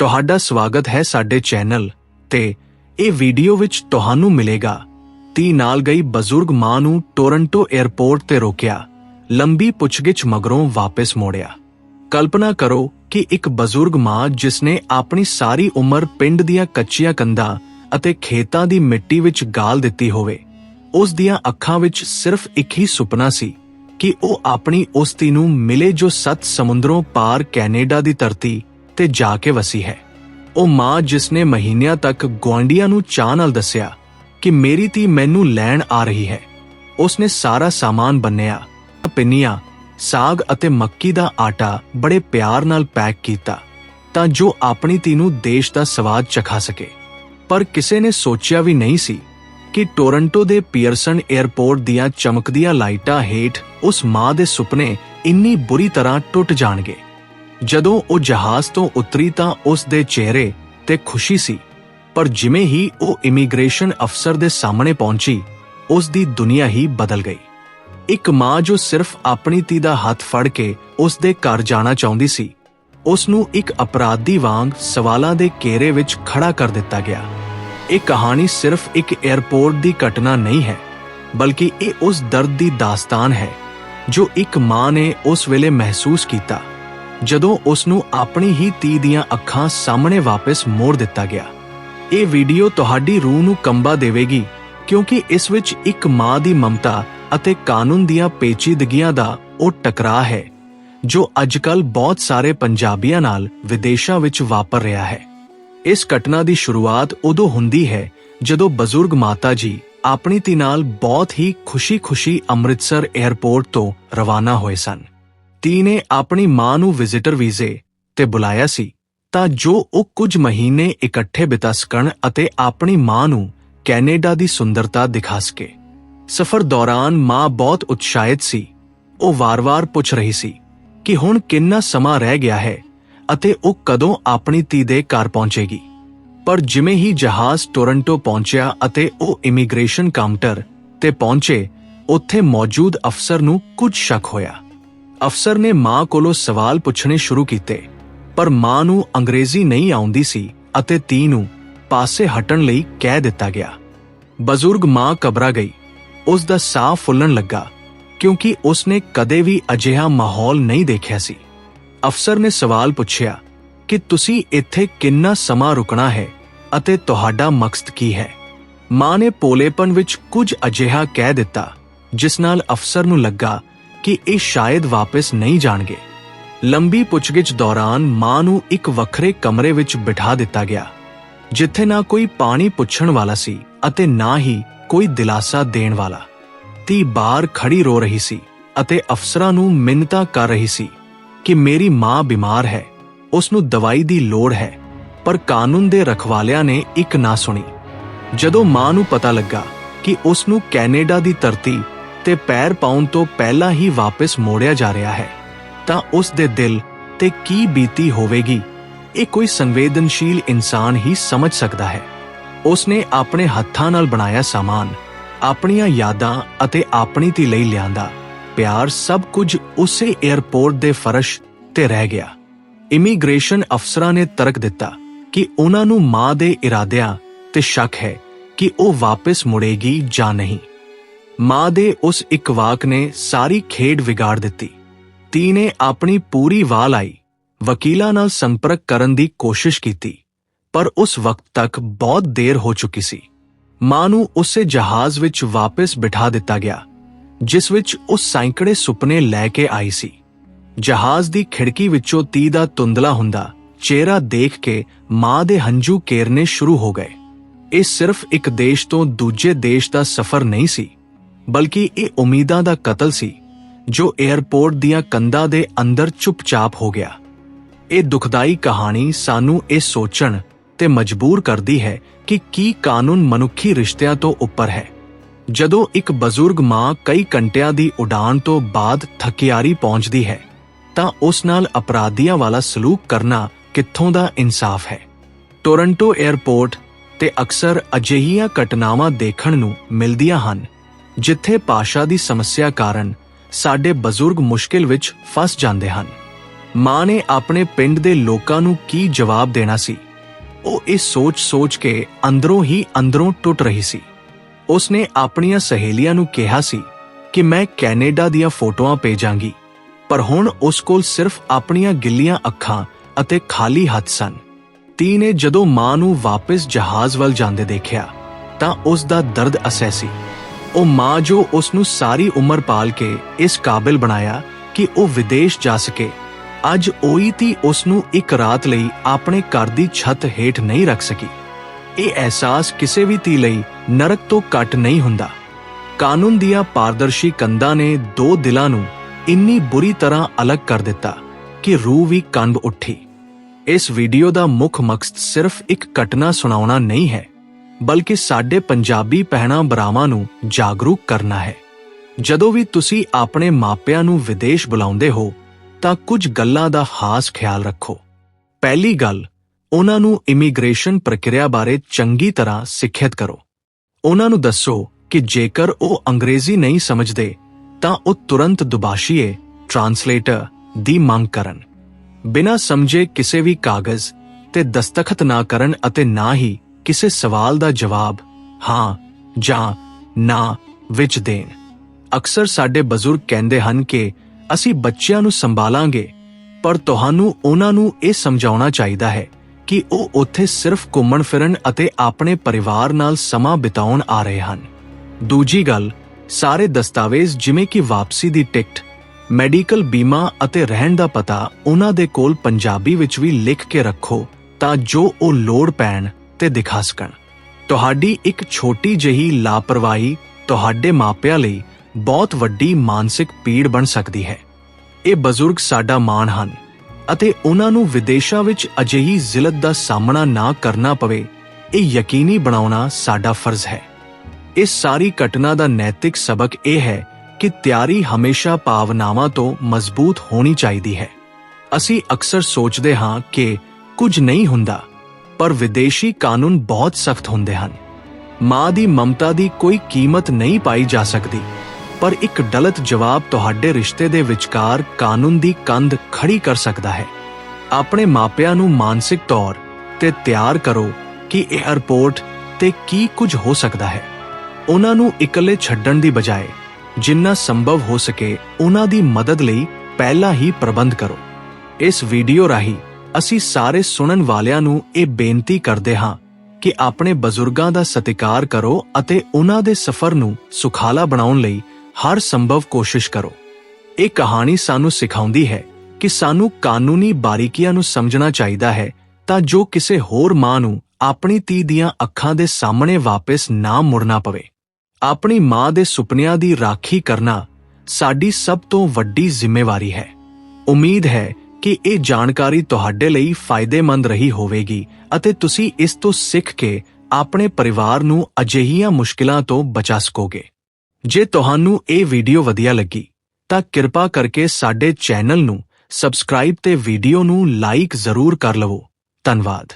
ਤੁਹਾਡਾ ਸਵਾਗਤ ਹੈ ਸਾਡੇ ਚੈਨਲ ਤੇ ਇਹ ਵੀਡੀਓ ਵਿੱਚ ਤੁਹਾਨੂੰ ਮਿਲੇਗਾ। ਤੀ ਨਾਲ ਗਈ ਬਜ਼ੁਰਗ ਮਾਂ ਨੂੰ ਟੋਰਾਂਟੋ 에ਅਰਪੋਰਟ ਤੇ ਰੋਕਿਆ। ਲੰਬੀ ਪੁੱਛਗਿੱਛ ਮਗਰੋਂ ਵਾਪਸ ਮੋੜਿਆ। ਕਲਪਨਾ ਕਰੋ ਕਿ ਇੱਕ ਬਜ਼ੁਰਗ ਮਾਂ ਜਿਸਨੇ ਆਪਣੀ ਸਾਰੀ ਉਮਰ ਪਿੰਡ ਦੀਆਂ ਕੱਚੀਆਂ ਕੰਧਾਂ ਅਤੇ ਖੇਤਾਂ ਦੀ ਮਿੱਟੀ ਵਿੱਚ ਗਾਲ ਦਿੱਤੀ ਹੋਵੇ, ਉਸ ਦੀਆਂ ਅੱਖਾਂ ਵਿੱਚ ਸਿਰਫ ਇੱਕ ਹੀ ਸੁਪਨਾ ਸੀ ਕਿ ਉਹ ਆਪਣੀ ਉਸ ਧੀ ਨੂੰ ਮਿਲੇ ਜੋ ਸੱਤ ਸਮੁੰਦਰੋਂ ਪਾਰ ਕੈਨੇਡਾ ਦੀ ਧਰਤੀ ਤੇ ਜਾ ਕੇ ਵਸੀ ਹੈ। ਉਹ ਮਾਂ ਜਿਸ ਨੇ ਮਹੀਨਿਆਂ ਤੱਕ ਗੁਆਂਢੀਆਂ ਨੂੰ ਚਾਹ ਨਾਲ ਦੱਸਿਆ ਕਿ ਮੇਰੀ ਧੀ ਮੈਨੂੰ ਲੈਣ ਆ ਰਹੀ ਹੈ ਉਸ ਨੇ ਸਾਰਾ ਸਾਮਾਨ ਬੰਨਿਆ, ਪਿੰਨੀਆਂ, ਸਾਗ ਅਤੇ ਮੱਕੀ ਦਾ ਆਟਾ ਬੜੇ ਪਿਆਰ ਨਾਲ ਪੈਕ ਕੀਤਾ ਤਾਂ ਜੋ ਆਪਣੀ ਧੀ ਨੂੰ ਦੇਸ਼ ਦਾ ਸਵਾਦ ਚਖਾ ਸਕੇ। ਪਰ ਕਿਸੇ ਨੇ ਸੋਚਿਆ ਵੀ ਨਹੀਂ ਸੀ ਕਿ ਟੋਰੰਟੋ ਦੇ ਪੀਅਰਸਨ 에ਅਰਪੋਰਟ ਦੀਆਂ ਚਮਕਦੀਆਂ ਲਾਈਟਾਂ ਹੇਠ ਉਸ ਮਾਂ ਦੇ ਸੁਪਨੇ ਇੰਨੀ ਬੁਰੀ ਤਰ੍ਹਾਂ ਟੁੱਟ ਜਾਣਗੇ। ਜਦੋਂ ਉਹ ਜਹਾਜ਼ ਤੋਂ ਉਤਰੀ ਤਾਂ ਉਸ ਦੇ ਚਿਹਰੇ ਤੇ ਖੁਸ਼ੀ ਸੀ, ਪਰ ਜਿਵੇਂ ਹੀ ਉਹ ਇਮੀਗ੍ਰੇਸ਼ਨ ਅਫਸਰ ਦੇ ਸਾਹਮਣੇ ਪਹੁੰਚੀ, ਉਸ ਦੀ ਦੁਨੀਆ ਹੀ ਬਦਲ ਗਈ। ਇੱਕ ਮਾਂ ਜੋ ਸਿਰਫ ਆਪਣੀ ਧੀ ਦਾ ਹੱਥ ਫੜ ਕੇ ਉਸ ਦੇ ਘਰ ਜਾਣਾ ਚਾਹੁੰਦੀ ਸੀ, ਉਸ ਨੂੰ ਇੱਕ ਅਪਰਾਧੀ ਵਾਂਗ ਸਵਾਲਾਂ ਦੇ ਘੇਰੇ ਵਿੱਚ ਖੜਾ ਕਰ ਦਿੱਤਾ ਗਿਆ। ਇਹ ਕਹਾਣੀ ਸਿਰਫ ਇੱਕ 에ਅਰਪੋਰਟ ਦੀ ਘਟਨਾ ਨਹੀਂ ਹੈ, ਬਲਕਿ ਇਹ ਉਸ ਦਰਦ ਦੀ ਦਾਸਤਾਨ ਹੈ, ਜੋ ਇੱਕ ਮਾਂ ਨੇ ਉਸ ਵੇਲੇ ਮਹਿਸੂਸ ਕੀਤਾ। ਜਦੋਂ ਉਸ ਨੂੰ ਆਪਣੀ ਹੀ ਧੀ ਦੀਆਂ ਅੱਖਾਂ ਸਾਹਮਣੇ ਵਾਪਸ ਮੋੜ ਦਿੱਤਾ ਗਿਆ। ਇਹ ਵੀਡੀਓ ਤੁਹਾਡੀ ਰੂਹ ਨੂੰ ਕੰਬਾ ਦੇਵੇਗੀ, ਕਿਉਂਕਿ ਇਸ ਵਿੱਚ ਇੱਕ ਮਾਂ ਦੀ ਮਮਤਾ ਅਤੇ ਕਾਨੂੰਨ ਦੀਆਂ ਪੇਚੀਦਗੀਆਂ ਦਾ ਉਹ ਟਕਰਾਅ ਹੈ, ਜੋ ਅੱਜਕੱਲ ਬਹੁਤ ਸਾਰੇ ਪੰਜਾਬੀਆਂ ਨਾਲ ਵਿਦੇਸ਼ਾਂ ਵਿੱਚ ਵਾਪਰ ਰਿਹਾ ਹੈ। ਇਸ ਘਟਨਾ ਦੀ ਸ਼ੁਰੂਆਤ ਉਦੋਂ ਹੁੰਦੀ ਹੈ, ਜਦੋਂ ਬਜ਼ੁਰਗ ਮਾਤਾ ਜੀ ਆਪਣੀ ਧੀ ਨਾਲ ਬਹੁਤ ਹੀ ਖੁਸ਼ੀ-ਖੁਸ਼ੀ ਅੰਮ੍ਰਿਤਸਰ 에ਅਰਪੋਰਟ ਤੋਂ ਰਵਾਨਾ ਹੋਏ ਸਨ। ਧੀ ਨੇ ਆਪਣੀ ਮਾਂ ਨੂੰ ਵਿਜ਼ਿਟਰ ਵੀਜ਼ੇ ਤੇ ਬੁਲਾਇਆ ਸੀ, ਤਾਂ ਜੋ ਉਹ ਕੁਝ ਮਹੀਨੇ ਇਕੱਠੇ ਬਿਤਾ ਸਕਣ ਅਤੇ ਆਪਣੀ ਮਾਂ ਨੂੰ ਕੈਨੇਡਾ ਦੀ ਸੁੰਦਰਤਾ ਦਿਖਾ ਸਕੇ। ਸਫ਼ਰ ਦੌਰਾਨ ਮਾਂ ਬਹੁਤ ਉਤਸ਼ਾਹਿਤ ਸੀ। ਉਹ ਵਾਰ-ਵਾਰ ਪੁੱਛ ਰਹੀ ਸੀ ਕਿ ਹੁਣ ਕਿੰਨਾ ਸਮਾਂ ਰਹਿ ਗਿਆ ਹੈ ਅਤੇ ਉਹ ਕਦੋਂ ਆਪਣੀ ਧੀ ਦੇ ਘਰ ਪਹੁੰਚੇਗੀ। ਪਰ ਜਿਵੇਂ ਹੀ ਜਹਾਜ਼ ਟੋਰੰਟੋ ਪਹੁੰਚਿਆ ਅਤੇ ਉਹ ਇਮੀਗ੍ਰੇਸ਼ਨ ਕਾਊਂਟਰ ਤੇ ਪਹੁੰਚੇ, ਉੱਥੇ ਮੌਜੂਦ ਅਫਸਰ ਨੂੰ ਕੁਝ ਸ਼ੱਕ ਹੋਇਆ। ਅਫਸਰ ਨੇ ਮਾਂ ਕੋਲੋਂ ਸਵਾਲ ਪੁੱਛਣੇ ਸ਼ੁਰੂ ਕੀਤੇ, ਪਰ ਮਾਂ ਨੂੰ ਅੰਗਰੇਜ਼ੀ ਨਹੀਂ ਆਉਂਦੀ ਸੀ ਅਤੇ ਧੀ ਨੂੰ ਪਾਸੇ ਹਟਣ ਲਈ ਕਹਿ ਦਿੱਤਾ ਗਿਆ। ਬਜ਼ੁਰਗ ਮਾਂ ਘਬਰਾ ਗਈ। ਉਸ ਦਾ ਸਾਹ ਫੁੱਲਣ ਲੱਗਾ, ਕਿਉਂਕਿ ਉਸ ਨੇ ਕਦੇ ਵੀ ਅਜਿਹਾ ਮਾਹੌਲ ਨਹੀਂ ਦੇਖਿਆ ਸੀ। ਅਫਸਰ ਨੇ ਸਵਾਲ ਪੁੱਛਿਆ ਕਿ ਤੁਸੀਂ ਇੱਥੇ ਕਿੰਨਾ ਸਮਾਂ ਰੁਕਣਾ ਹੈ ਅਤੇ ਤੁਹਾਡਾ ਮਕਸਦ ਕੀ ਹੈ? ਮਾਂ ਨੇ ਪੋਲੇਪਨ ਵਿੱਚ ਕੁਝ ਅਜਿਹਾ ਕਹਿ ਦਿੱਤਾ, ਜਿਸ ਨਾਲ ਅਫਸਰ ਨੂੰ ਲੱਗਾ ਕਿ ਇਹ ਸ਼ਾਇਦ ਵਾਪਸ ਨਹੀਂ ਜਾਣਗੇ। ਲੰਬੀ ਪੁੱਛਗਿੱਛ ਦੌਰਾਨ ਮਾਂ ਨੂੰ ਇੱਕ ਵੱਖਰੇ ਕਮਰੇ ਵਿੱਚ ਬਿਠਾ ਦਿੱਤਾ ਗਿਆ, ਜਿੱਥੇ ਨਾ ਕੋਈ ਪਾਣੀ ਪੁੱਛਣ ਵਾਲਾ ਸੀ ਅਤੇ ਨਾ ਹੀ ਕੋਈ ਦਿਲਾਸਾ ਦੇਣ ਵਾਲਾ। ਤੀ ਬਾਹਰ ਖੜੀ ਰੋ ਰਹੀ ਸੀ ਅਤੇ ਅਫਸਰਾਂ ਨੂੰ ਮਿੰਨਤਾਂ ਕਰ ਰਹੀ ਸੀ ਕਿ ਮੇਰੀ ਮਾਂ ਬਿਮਾਰ ਹੈ, ਉਸ ਨੂੰ ਦਵਾਈ ਦੀ ਲੋੜ ਹੈ, ਪਰ ਕਾਨੂੰਨ ਦੇ ਰਖਵਾਲਿਆਂ ਨੇ ਇੱਕ ਨਾ ਸੁਣੀ। ਜਦੋਂ ਮਾਂ ਨੂੰ ਪਤਾ ਲੱਗਾ ਕਿ ਉਸ ਨੂੰ ਕੈਨੇਡਾ ਦੀ ਧਰਤੀ ਤੇ ਪੈਰ ਪਾਉਣ ਤੋਂ ਪਹਿਲਾਂ ਹੀ ਵਾਪਸ ਮੋੜਿਆ ਜਾ ਰਿਹਾ ਹੈ। ਤਾਂ ਉਸ ਦੇ ਦਿਲ ਤੇ ਕੀ ਬੀਤੀ ਹੋਵੇਗੀ, ਇਹ ਕੋਈ ਸੰਵੇਦਨਸ਼ੀਲ ਇਨਸਾਨ ਹੀ ਸਮਝ ਸਕਦਾ ਹੈ। ਉਸਨੇ ਆਪਣੇ ਹੱਥਾਂ ਨਾਲ ਬਣਾਇਆ ਸਾਮਾਨ, ਆਪਣੀਆਂ ਯਾਦਾਂ ਅਤੇ ਆਪਣੀ ਧੀ ਲਈ ਲਿਆਂਦਾ। ਪਿਆਰ ਸਭ ਕੁਝ ਉਸੇ 에ਅਰਪੋਰਟ ਦੇ ਫਰਸ਼ ਤੇ ਰਹਿ ਗਿਆ। ਇਮੀਗ੍ਰੇਸ਼ਨ ਅਫਸਰਾਂ ਨੇ ਤਰਕ ਦਿੱਤਾ ਕਿ ਉਹਨਾਂ ਨੂੰ ਮਾਂ ਦੇ ਇਰਾਦਿਆਂ ਤੇ ਸ਼ੱਕ ਹੈ ਕਿ ਉਹ ਵਾਪਸ ਮੁੜੇਗੀ ਜਾਂ ਨਹੀਂ। ਮਾਂ ਦੇ ਉਸ ਇੱਕ ਵਾਕ ਨੇ ਸਾਰੀ ਖੇਡ ਵਿਗਾੜ ਦਿੱਤੀ। ਤੀ ਨੇ ਆਪਣੀ ਪੂਰੀ ਵਾਹ ਲਾਈ ਵਕੀਲਾਂ ਨਾਲ ਸੰਪਰਕ ਕਰਨ ਦੀ ਕੋਸ਼ਿਸ਼ ਕੀਤੀ, ਪਰ ਉਸ ਵਕਤ ਤੱਕ ਬਹੁਤ ਦੇਰ ਹੋ ਚੁੱਕੀ ਸੀ। ਮਾਂ ਨੂੰ ਉਸੇ ਜਹਾਜ਼ ਵਿੱਚ ਵਾਪਸ ਬਿਠਾ ਦਿੱਤਾ ਗਿਆ, ਜਿਸ ਵਿੱਚ ਉਹ ਸੈਂਕੜੇ ਸੁਪਨੇ ਲੈ ਕੇ ਆਈ ਸੀ। ਜਹਾਜ਼ ਦੀ ਖਿੜਕੀ ਵਿੱਚੋਂ ਤੀ ਦਾ ਤੁੰਦਲਾ ਹੁੰਦਾ, ਚਿਹਰਾ ਦੇਖ ਕੇ ਮਾਂ ਦੇ ਹੰਝੂ ਕੇਰਨੇ ਸ਼ੁਰੂ ਹੋ ਗਏ। ਇਹ ਸਿਰਫ ਇੱਕ ਦੇਸ਼ ਤੋਂ ਦੂਜੇ ਦੇਸ਼ ਦਾ ਸਫ਼ਰ ਨਹੀਂ ਸੀ। ਬਲਕਿ ਇਹ ਉਮੀਦਾਂ ਦਾ ਕਤਲ ਸੀ, ਜੋ 에ਅਰਪੋਰਟ ਦੀਆਂ ਕੰਧਾਂ ਦੇ ਅੰਦਰ ਚੁੱਪਚਾਪ ਹੋ ਗਿਆ। ਇਹ ਦੁਖਦਾਈ ਕਹਾਣੀ ਸਾਨੂੰ ਇਹ ਸੋਚਣ ਤੇ ਮਜਬੂਰ ਕਰਦੀ ਹੈ ਕਿ ਕੀ ਕਾਨੂੰਨ ਮਨੁੱਖੀ ਰਿਸ਼ਤਿਆਂ ਤੋਂ ਉੱਪਰ ਹੈ। ਜਦੋਂ ਇੱਕ ਬਜ਼ੁਰਗ ਮਾਂ ਕਈ ਘੰਟਿਆਂ ਦੀ ਉਡਾਨ ਤੋਂ ਬਾਅਦ ਥਕਿਆਰੀ ਪਹੁੰਚਦੀ ਹੈ, ਤਾਂ ਉਸ ਨਾਲ ਅਪਰਾਧੀਆਂ ਵਾਲਾ ਸਲੂਕ ਕਰਨਾ ਕਿੱਥੋਂ ਦਾ ਇਨਸਾਫ ਹੈ? ਟੋਰਾਂਟੋ 에ਅਰਪੋਰਟ ਤੇ ਅਕਸਰ ਅਜਿਹੀਆਂ ਘਟਨਾਵਾਂ ਦੇਖਣ ਨੂੰ ਮਿਲਦੀਆਂ ਹਨ। ਜਿੱਥੇ ਭਾਸ਼ਾ ਦੀ ਸਮੱਸਿਆ ਕਾਰਨ ਸਾਡੇ ਬਜ਼ੁਰਗ ਮੁਸ਼ਕਿਲ ਵਿੱਚ ਫਸ ਜਾਂਦੇ ਹਨ। ਮਾਂ ਨੇ ਆਪਣੇ ਪਿੰਡ ਦੇ ਲੋਕਾਂ ਨੂੰ ਕੀ ਜਵਾਬ ਦੇਣਾ ਸੀ? ਉਹ ਇਹ ਸੋਚ-ਸੋਚ ਕੇ ਅੰਦਰੋਂ ਹੀ ਅੰਦਰੋਂ ਟੁੱਟ ਰਹੀ ਸੀ। ਉਸਨੇ ਆਪਣੀਆਂ ਸਹੇਲੀਆਂ ਨੂੰ ਕਿਹਾ ਸੀ ਕਿ ਮੈਂ ਕੈਨੇਡਾ ਦੀਆਂ ਫੋਟੋਆਂ ਭੇਜਾਂਗੀ, ਪਰ ਹੁਣ ਉਸ ਕੋਲ ਸਿਰਫ ਆਪਣੀਆਂ ਗਿੱਲੀਆਂ ਅੱਖਾਂ ਅਤੇ ਖਾਲੀ ਹੱਥ ਸਨ। ਤੀ ਨੇ ਜਦੋਂ ਮਾਂ ਨੂੰ ਵਾਪਸ ਜਹਾਜ਼ ਵੱਲ ਜਾਂਦੇ ਦੇਖਿਆ, ਤਾਂ ਉਸ ਦਾ ਦਰਦ ਅਸਹਿ ਸੀ। ਉਹ ਮਾਂ ਜੋ ਉਸ ਨੂੰ ਸਾਰੀ ਉਮਰ ਪਾਲ ਕੇ ਇਸ ਕਾਬਿਲ ਬਣਾਇਆ ਕਿ ਉਹ ਵਿਦੇਸ਼ ਜਾ ਸਕੇ, ਅੱਜ ਉਹੀ ਤੀ ਉਸ ਨੂੰ ਇੱਕ ਰਾਤ ਲਈ ਆਪਣੇ ਘਰ ਦੀ ਛੱਤ ਹੇਠ ਨਹੀਂ ਰੱਖ ਸਕੀ। ਇਹ ਅਹਿਸਾਸ ਕਿਸੇ ਵੀ ਧੀ ਲਈ ਨਰਕ ਤੋਂ ਘੱਟ ਨਹੀਂ ਹੁੰਦਾ। ਕਾਨੂੰਨ ਦੀਆਂ ਪਾਰਦਰਸ਼ੀ ਕੰਧਾਂ ਨੇ ਦੋ ਦਿਲਾਂ ਨੂੰ ਇੰਨੀ ਬੁਰੀ ਤਰ੍ਹਾਂ ਅਲੱਗ ਕਰ ਦਿੱਤਾ ਕਿ ਰੂਹ ਵੀ ਕੰਬ ਉੱਠੀ। ਇਸ ਵੀਡੀਓ ਦਾ ਮੁੱਖ ਮਕਸਦ ਸਿਰਫ ਇੱਕ ਘਟਨਾ ਸੁਣਾਉਣਾ ਨਹੀਂ ਹੈ। ਬਲਕਿ ਸਾਡੇ ਪੰਜਾਬੀ ਪਹਿਣਾ ਬਰਾਵਾਂ ਨੂੰ ਜਾਗਰੂਕ ਕਰਨਾ ਹੈ। ਜਦੋਂ ਵੀ ਤੁਸੀਂ ਆਪਣੇ ਮਾਪਿਆਂ ਨੂੰ ਵਿਦੇਸ਼ ਬੁਲਾਉਂਦੇ ਹੋ, ਤਾਂ ਕੁਝ ਗੱਲਾਂ ਦਾ ਖਾਸ ਖਿਆਲ ਰੱਖੋ। ਪਹਿਲੀ ਗੱਲ, ਉਹਨਾਂ ਨੂੰ ਇਮੀਗ੍ਰੇਸ਼ਨ ਪ੍ਰਕਿਰਿਆ ਬਾਰੇ ਚੰਗੀ ਤਰ੍ਹਾਂ ਸਿੱਖਿਅਤ ਕਰੋ। ਉਹਨਾਂ ਨੂੰ ਦੱਸੋ ਕਿ ਜੇਕਰ ਉਹ ਅੰਗਰੇਜ਼ੀ ਨਹੀਂ ਸਮਝਦੇ, ਤਾਂ ਉਹ ਤੁਰੰਤ ਦੁਬਾਸ਼ੀਏ ਟਰਾਂਸਲੇਟਰ ਦੀ ਮੰਗ ਕਰਨ। ਬਿਨਾਂ ਸਮਝੇ ਕਿਸੇ ਵੀ ਕਾਗਜ਼ ਤੇ ਦਸਤਖਤ ਨਾ ਕਰਨ ਅਤੇ ਨਾ ਹੀ ਕਿਸੇ ਸਵਾਲ ਦਾ ਜਵਾਬ ਹਾਂ ਜਾਂ ਨਾ ਵਿੱਚ ਦੇਣ। ਅਕਸਰ ਸਾਡੇ ਬਜ਼ੁਰਗ ਕਹਿੰਦੇ ਹਨ ਕਿ ਅਸੀਂ ਬੱਚਿਆਂ ਨੂੰ ਸੰਭਾਲਾਂਗੇ, ਪਰ ਤੁਹਾਨੂੰ ਉਹਨਾਂ ਨੂੰ ਇਹ ਸਮਝਾਉਣਾ ਚਾਹੀਦਾ ਹੈ ਕਿ ਉਹ ਉੱਥੇ ਸਿਰਫ ਘੁੰਮਣ ਫਿਰਨ ਅਤੇ ਆਪਣੇ ਪਰਿਵਾਰ ਨਾਲ ਸਮਾਂ ਬਿਤਾਉਣ ਆ ਰਹੇ ਹਨ। ਦੂਜੀ ਗੱਲ, ਸਾਰੇ ਦਸਤਾਵੇਜ਼ ਜਿਵੇਂ ਕਿ ਵਾਪਸੀ ਦੀ ਟਿਕਟ, ਮੈਡੀਕਲ ਬੀਮਾ ਅਤੇ ਰਹਿਣ ਦਾ ਪਤਾ ਉਹਨਾਂ ਦੇ ਕੋਲ ਪੰਜਾਬੀ ਵਿੱਚ ਵੀ ਲਿਖ ਕੇ ਰੱਖੋ ਤਾਂ ਜੋ ਉਹ ਲੋੜ ਪੈਣ। ਤੇ ਦਿਖਾ ਸਕਣ। ਤੁਹਾਡੀ ਇੱਕ ਛੋਟੀ ਜਿਹੀ ਲਾਪਰਵਾਹੀ ਤੁਹਾਡੇ ਮਾਪਿਆਂ ਲਈ ਬਹੁਤ ਵੱਡੀ ਮਾਨਸਿਕ ਪੀੜ ਬਣ ਸਕਦੀ ਹੈ। ਇਹ ਬਜ਼ੁਰਗ ਸਾਡਾ ਮਾਣ ਹਨ ਅਤੇ ਉਹਨਾਂ ਨੂੰ ਵਿਦੇਸ਼ਾਂ ਵਿੱਚ ਅਜਿਹੀ ਜ਼ਿਲਤ ਦਾ ਸਾਹਮਣਾ ਨਾ ਕਰਨਾ ਪਵੇ, ਇਹ ਯਕੀਨੀ ਬਣਾਉਣਾ ਸਾਡਾ ਫਰਜ਼ ਹੈ। ਇਸ ਸਾਰੀ ਘਟਨਾ ਦਾ ਨੈਤਿਕ ਸਬਕ ਇਹ ਹੈ ਕਿ ਤਿਆਰੀ ਹਮੇਸ਼ਾ ਭਾਵਨਾਵਾਂ ਤੋਂ ਮਜ਼ਬੂਤ ਹੋਣੀ ਚਾਹੀਦੀ ਹੈ। ਅਸੀਂ ਅਕਸਰ ਸੋਚਦੇ ਹਾਂ ਕਿ ਕੁਝ ਨਹੀਂ ਹੁੰਦਾ ਪਰ ਵਿਦੇਸ਼ੀ ਕਾਨੂੰਨ ਬਹੁਤ ਸਖਤ ਹੁੰਦੇ ਹਨ। ਮਾਂ ਦੀ ਮਮਤਾ ਦੀ ਕੋਈ ਕੀਮਤ ਨਹੀਂ ਪਾਈ ਜਾ ਸਕਦੀ। ਪਰ ਇੱਕ ਗਲਤ ਜਵਾਬ ਤੁਹਾਡੇ ਰਿਸ਼ਤੇ ਦੇ ਵਿਚਕਾਰ ਕਾਨੂੰਨ ਦੀ ਕੰਧ ਖੜੀ ਕਰ ਸਕਦਾ ਹੈ। ਆਪਣੇ ਮਾਪਿਆਂ ਨੂੰ ਮਾਨਸਿਕ ਤੌਰ ਤੇ ਤਿਆਰ ਕਰੋ ਕਿ ਇਹ 에ਅਰਪੋਰਟ ਤੇ ਕੀ ਕੁਝ ਹੋ ਸਕਦਾ ਹੈ। ਉਹਨਾਂ ਨੂੰ ਇਕੱਲੇ ਛੱਡਣ ਦੀ ਬਜਾਏ ਜਿੰਨਾ ਸੰਭਵ ਹੋ ਸਕੇ ਉਹਨਾਂ ਦੀ ਮਦਦ ਲਈ ਪਹਿਲਾਂ ਹੀ ਪ੍ਰਬੰਧ ਕਰੋ। ਇਸ ਵੀਡੀਓ ਰਾਹੀਂ ਅਸੀਂ ਸਾਰੇ ਸੁਣਨ ਵਾਲਿਆਂ ਨੂੰ ਇਹ ਬੇਨਤੀ ਕਰਦੇ ਹਾਂ ਕਿ ਆਪਣੇ ਬਜ਼ੁਰਗਾਂ ਦਾ ਸਤਿਕਾਰ ਕਰੋ ਅਤੇ ਉਹਨਾਂ ਦੇ ਸਫ਼ਰ ਨੂੰ ਸੁਖਾਲਾ ਬਣਾਉਣ ਲਈ ਹਰ ਸੰਭਵ ਕੋਸ਼ਿਸ਼ ਕਰੋ। ਇਹ ਕਹਾਣੀ ਸਾਨੂੰ ਸਿਖਾਉਂਦੀ ਹੈ ਕਿ ਸਾਨੂੰ ਕਾਨੂੰਨੀ ਬਾਰੀਕੀਆਂ ਨੂੰ ਸਮਝਣਾ ਚਾਹੀਦਾ ਹੈ ਤਾਂ ਜੋ ਕਿਸੇ ਹੋਰ ਮਾਂ ਨੂੰ ਆਪਣੀ ਧੀ ਦੀਆਂ ਅੱਖਾਂ ਦੇ ਸਾਹਮਣੇ ਵਾਪਸ ਨਾ ਮੁੜਨਾ ਪਵੇ। ਆਪਣੀ ਮਾਂ ਦੇ ਸੁਪਨਿਆਂ ਦੀ ਰਾਖੀ ਕਰਨਾ ਸਾਡੀ ਸਭ ਤੋਂ ਵੱਡੀ ਜ਼ਿੰਮੇਵਾਰੀ ਹੈ। ਉਮੀਦ ਹੈ ਕਿ ਇਹ ਜਾਣਕਾਰੀ ਤੁਹਾਡੇ ਲਈ ਫਾਇਦੇਮੰਦ ਰਹੀ ਹੋਵੇਗੀ ਅਤੇ ਤੁਸੀਂ ਇਸ ਤੋਂ ਸਿੱਖ ਕੇ ਆਪਣੇ ਪਰਿਵਾਰ ਨੂੰ ਅਜਿਹੀਆਂ ਮੁਸ਼ਕਿਲਾਂ ਤੋਂ ਬਚਾ ਸਕੋਗੇ। ਜੇ ਤੁਹਾਨੂੰ ਇਹ ਵੀਡੀਓ ਵਧੀਆ ਲੱਗੀ, ਤਾਂ ਕਿਰਪਾ ਕਰਕੇ ਸਾਡੇ ਚੈਨਲ ਨੂੰ ਸਬਸਕ੍ਰਾਈਬ ਤੇ ਵੀਡੀਓ ਨੂੰ ਲਾਈਕ ਜ਼ਰੂਰ ਕਰ ਲਵੋ। ਧੰਨਵਾਦ।